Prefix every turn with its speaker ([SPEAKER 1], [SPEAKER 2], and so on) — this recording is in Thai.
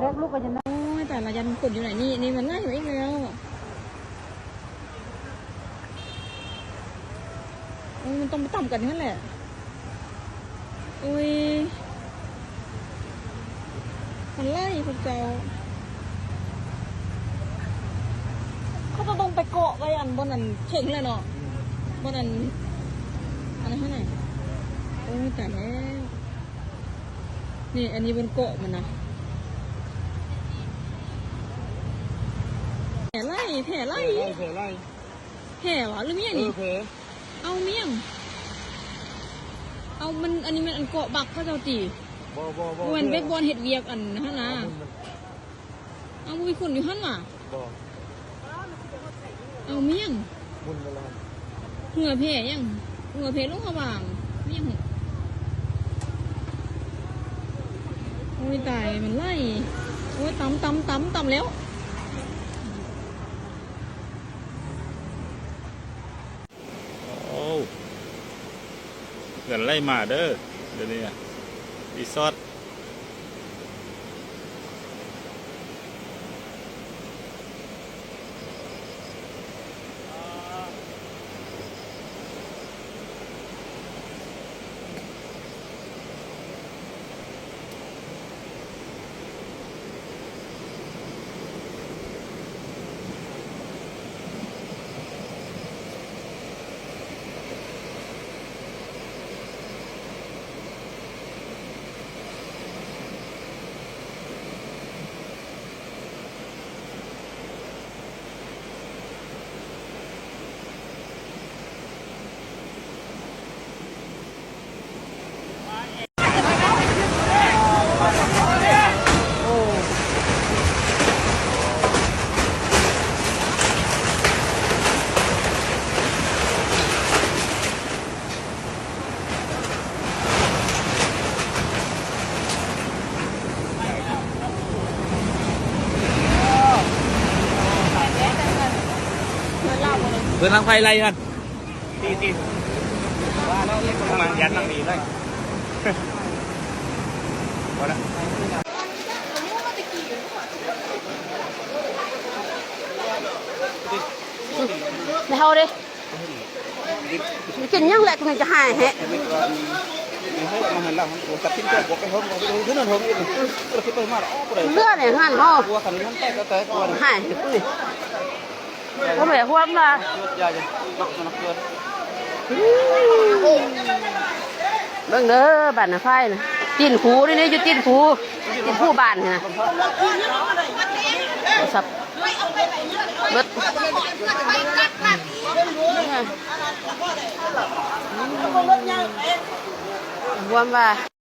[SPEAKER 1] เล็กลูกก็จะนั่ง
[SPEAKER 2] โอ้ยแต่ละยันขุดอยู่ไหนนี่นี่มันง่ายอยู่อีกแล้วโอ้ย มันต้องไปต่ำกันนั่นแหละโอ้ย มันไล่พวกเจ้า เขาจะต้องไปเกาะไว้อันบนอันเชิงเลยเนาะบนอันอันนั้นเท่าไหร่โอ้ยแต่แล้วนี่ อันนี้บนเกาะมันนะแผลไล่แผลไล่
[SPEAKER 3] ไล่เผลอไล่
[SPEAKER 2] แผลเหรอหรือเมี่ยง
[SPEAKER 3] เอ
[SPEAKER 2] นี่
[SPEAKER 3] อ เผลอ
[SPEAKER 2] เอาเมี่ยง เอามันอันนี้มันอันเกาะบักเขาเจ้าตี
[SPEAKER 3] บ่บ่บ่
[SPEAKER 2] เวนเบกบอลเห็ดเวียกอันนะฮะนะ
[SPEAKER 3] เอามุนมัน
[SPEAKER 2] เอามีคนอยู่หันว่ะ
[SPEAKER 3] บ่
[SPEAKER 2] เอาเมี่ยง
[SPEAKER 3] มุนไปแล้ว
[SPEAKER 2] เหงื่อแผลยังเหงื่อแผลลงขวางเมี่ยงโอ้ยตายมันไล่โอ้ยตำตำตำตำแล้ว
[SPEAKER 4] โอ้ เกินไล่มาเด้อเดี๋ยวนี้อะรีสอร์ท
[SPEAKER 3] เพื่อนทางไฟไล่กันตีตีว่าแล้วเล็กประมาณยันทา งนี้เลยพอละ
[SPEAKER 1] ไม่เอาดิกินยังแหละคุณจะหายแฮะ
[SPEAKER 3] mà hình là của tập kinh tế của cái hôm của cái thứ nào hôm ấy rồi cái tôi mà đó của đấy
[SPEAKER 1] เลือดเนี่ยหันห่อ
[SPEAKER 3] của thằng hắn tay cái tới của này
[SPEAKER 1] หายอุ้ยก็แม่ความละ
[SPEAKER 3] giờ